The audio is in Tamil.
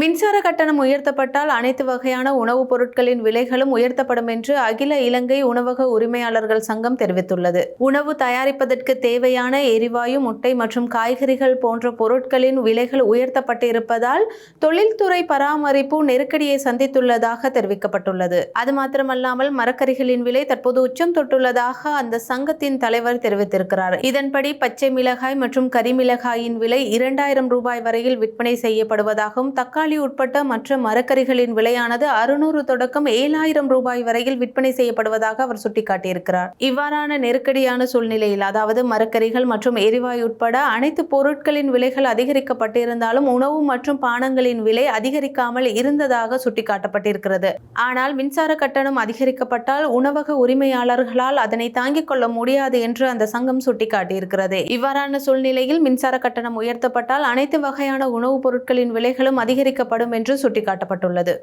மின்சார கட்டணம் உயர்த்தப்பட்டால் அனைத்து வகையான உணவுப் பொருட்களின் விலைகளும் உயர்த்தப்படும் என்று அகில இலங்கை உணவக உரிமையாளர்கள் சங்கம் தெரிவித்துள்ளது. உணவு தயாரிப்பதற்கு தேவையான எரிவாயு முட்டை மற்றும் காய்கறிகள் போன்ற பொருட்களின் விலைகள் உயர்த்தப்பட்டிருப்பதால் தொழில்துறை பராமரிப்பு நெருக்கடியை சந்தித்துள்ளதாக தெரிவிக்கப்பட்டுள்ளது. அது மாத்திரமல்லாமல் மரக்கறிகளின் விலை தற்போது உச்சம் தொட்டுள்ளதாக அந்த சங்கத்தின் தலைவர் தெரிவித்திருக்கிறார். இதன்படி பச்சை மிளகாய் மற்றும் கரிமிளகாயின் விலை இரண்டாயிரம் ரூபாய் வரையில் விற்பனை செய்யப்படுவதாகவும் தக்காளி உட்பட்ட மற்ற மரக்கறிகளின் விலையானது அறுநூறு தொடக்கம் ஏழாயிரம் ரூபாய் வரையில் விற்பனை செய்யப்படுவதாக அவர் சுட்டிக்காட்டியிருக்கிறார். இவ்வாறான நெருக்கடியான சூழ்நிலையில் அதாவது மரக்கறிகள் மற்றும் எரிவாயு உட்பட அனைத்து பொருட்களின் விலைகள் அதிகரிக்கப்பட்டிருந்தாலும் உணவு மற்றும் பானங்களின் விலை அதிகரிக்காமல் இருந்ததாக சுட்டிக்காட்டப்பட்டிருக்கிறது. ஆனால் மின்சார கட்டணம் அதிகரிக்கப்பட்டால் உணவக உரிமையாளர்களால் அதனை தாங்கிக் கொள்ள முடியாது என்று அந்த சங்கம் சுட்டிக்காட்டியிருக்கிறது. இவ்வாறான சூழ்நிலையில் மின்சார கட்டணம் உயர்த்தப்பட்டால் அனைத்து வகையான உணவுப் பொருட்களின் விலைகளும் அதிகரிக்கப்படும் என்று சுட்டிக்காட்டப்பட்டுள்ளது.